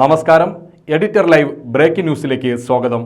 നമസ്കാരം. Editor live breaking ന്യൂസിലേക്ക് സ്വാഗതം.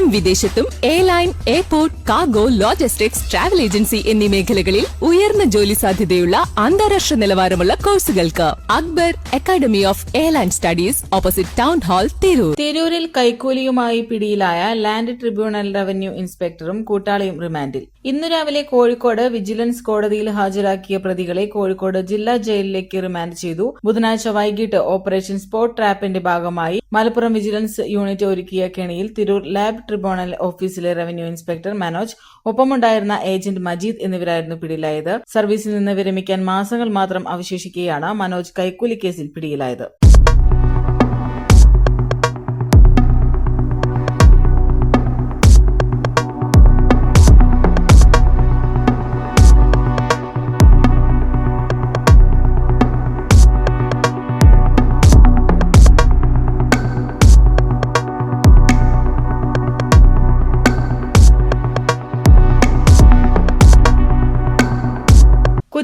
ഇന്ത്യയിലും വിദേശത്തും airline airport cargo logistics travel agency എന്നീ മേഖലകളിൽ ഉയർന്ന ജോലി സാധ്യതയുള്ള അന്താരാഷ്ട്ര നിലവാരമുള്ള കോഴ്സുകൾക്ക് Akbar academy of airline studies opposite town hall Tirur. തിരൂരിൽ കൈക്കൂലിയുമായി പിടിയിലായ ലാൻഡ് ട്രിബ്യൂണൽ റവന്യൂ ഇൻസ്പെക്ടറും കൂട്ടാളിയും റിമാൻഡിൽ. ഇന്നു രാവിലെ കോഴിക്കോട് വിജിലൻസ് കോടതിയിൽ ഹാജരാക്കിയ പ്രതികളെ കോഴിക്കോട് ജില്ലാ ജയിലിലേക്ക് റിമാൻഡ് ചെയ്തു. ബുധനാഴ്ച വൈകിട്ട് ഓപ്പറേഷൻ സ്പോട്ട് ട്രാപ്പിന്റെ ഭാഗമായി മലപ്പുറം വിജിലൻസ് യൂണിറ്റ് ഒരുക്കിയ കെണിയിൽ തിരൂർ ലാബ് ട്രിബ്യൂണൽ ഓഫീസിലെ റവന്യൂ ഇൻസ്പെക്ടർ മനോജ് ഒപ്പമുണ്ടായിരുന്ന ഏജന്റ് മജീദ് എന്നിവരായിരുന്നു പിടിയിലായത്. സർവീസിൽ നിന്ന് വിരമിക്കാൻ മാസങ്ങൾ മാത്രം അവശേഷിക്കുകയാണ് മനോജ് കൈക്കൂലി കേസിൽ പിടിയിലായത്.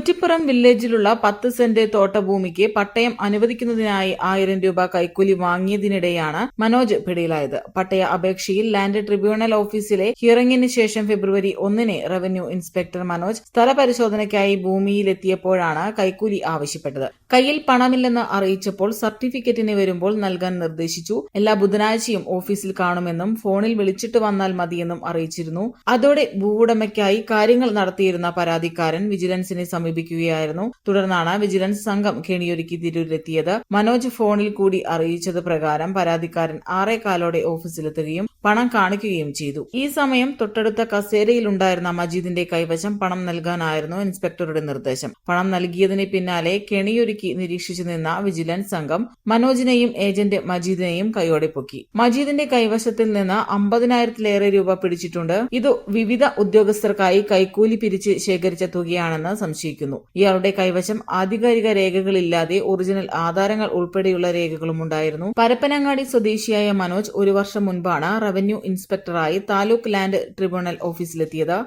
കുറ്റിപ്പുറം വില്ലേജിലുള്ള പത്ത് സെന്റ് തോട്ടഭൂമിക്ക് പട്ടയം അനുവദിക്കുന്നതിനായി ആയിരം രൂപ കൈക്കൂലി വാങ്ങിയതിനിടെയാണ് മനോജ് പിടിയിലായത്. പട്ടയ അപേക്ഷയിൽ ലാൻഡ് ട്രിബ്യൂണൽ ഓഫീസിലെ ഹിയറിംഗിന് ശേഷം ഫെബ്രുവരി ഒന്നിന് റവന്യൂ ഇൻസ്പെക്ടർ മനോജ് സ്ഥലപരിശോധനയ്ക്കായി ഭൂമിയിലെത്തിയപ്പോഴാണ് കൈക്കൂലി ആവശ്യപ്പെട്ടത്. കയ്യിൽ പണമില്ലെന്ന് അറിയിച്ചപ്പോൾ സർട്ടിഫിക്കറ്റിന് വരുമ്പോൾ നൽകാൻ നിർദ്ദേശിച്ചു. എല്ലാ ബുധനാഴ്ചയും ഓഫീസിൽ കാണുമെന്നും ഫോണിൽ വിളിച്ചിട്ട് വന്നാൽ മതിയെന്നും അറിയിച്ചിരുന്നു. അതോടെ ഭൂവുടമയ്ക്കായി കാര്യങ്ങൾ നടത്തിയിരുന്ന പരാതിക്കാരൻ വിജിലൻസിനെ സമീപിക്കുകയായിരുന്നു തുടർന്നാണ് വിജിലൻസ് സംഘം കെണിയൊരുക്കി തിരൂരിലെത്തിയത്. മനോജ് ഫോണിൽ കൂടി അറിയിച്ചത് പ്രകാരം പരാതിക്കാരൻ ആറേകാലോടെ ഓഫീസിലെത്തുകയും പണം കാണിക്കുകയും ചെയ്തു. ഈ സമയം തൊട്ടടുത്ത കസേരയിൽ ഉണ്ടായിരുന്ന മജീദിന്റെ കൈവശം പണം നൽകാനായിരുന്നു ഇൻസ്പെക്ടറുടെ നിർദ്ദേശം. പണം നൽകിയതിന് പിന്നാലെ കെണിയൊരുക്കി നിരീക്ഷിച്ചു നിന്ന വിജിലൻസ് സംഘം മനോജിനെയും ഏജന്റ് മജീദിനെയും കൈയോടെ പൊക്കി. മജീദിന്റെ കൈവശത്തിൽ നിന്ന് അമ്പതിനായിരത്തിലേറെ രൂപ പിടിച്ചിട്ടുണ്ട്. ഇത് വിവിധ ഉദ്യോഗസ്ഥർക്കായി കൈക്കൂലി പിരിച്ച് ശേഖരിച്ച തുകയാണെന്ന് സംശയിക്കുന്നു. ഇയാളുടെ കൈവശം ആധികാരിക രേഖകളില്ലാതെ ഒറിജിനൽ ആധാരങ്ങൾ ഉൾപ്പെടെയുള്ള രേഖകളും ഉണ്ടായിരുന്നു പരപ്പനങ്ങാടി സ്വദേശിയായ മനോജ് ഒരു വർഷം മുൻപാണ് റവന്യൂ ഇൻസ്പെക്ടറായി താലൂക്ക് ലാൻഡ് ട്രിബ്യൂണൽ ഓഫീസിലെത്തിയത്.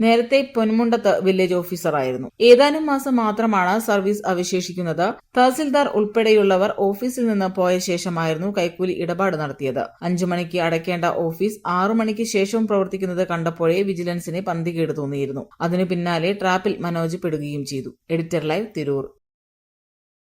നേരത്തെ പൊന്മുണ്ടത്ത് വില്ലേജ് ഓഫീസറായിരുന്നു. ഏതാനും മാസം മാത്രമാണ് സർവീസ് അവശേഷിക്കുന്നത്. തഹസിൽദാർ ഉൾപ്പെടെയുള്ളവർ ഓഫീസിൽ നിന്ന് പോയ ശേഷമായിരുന്നു കൈക്കൂലി ഇടപാട് നടത്തിയത്. അഞ്ചു മണിക്ക് അടയ്ക്കേണ്ട ഓഫീസ് ആറു മണിക്ക് ശേഷവും പ്രവർത്തിക്കുന്നത് കണ്ടപ്പോഴേ വിജിലൻസിന് പന്തികേട് തോന്നിയിരുന്നു. അതിനു പിന്നാലെ ട്രാപ്പിൽ മനോജ് പെടുകയും ചെയ്തു. Editor live Tirur.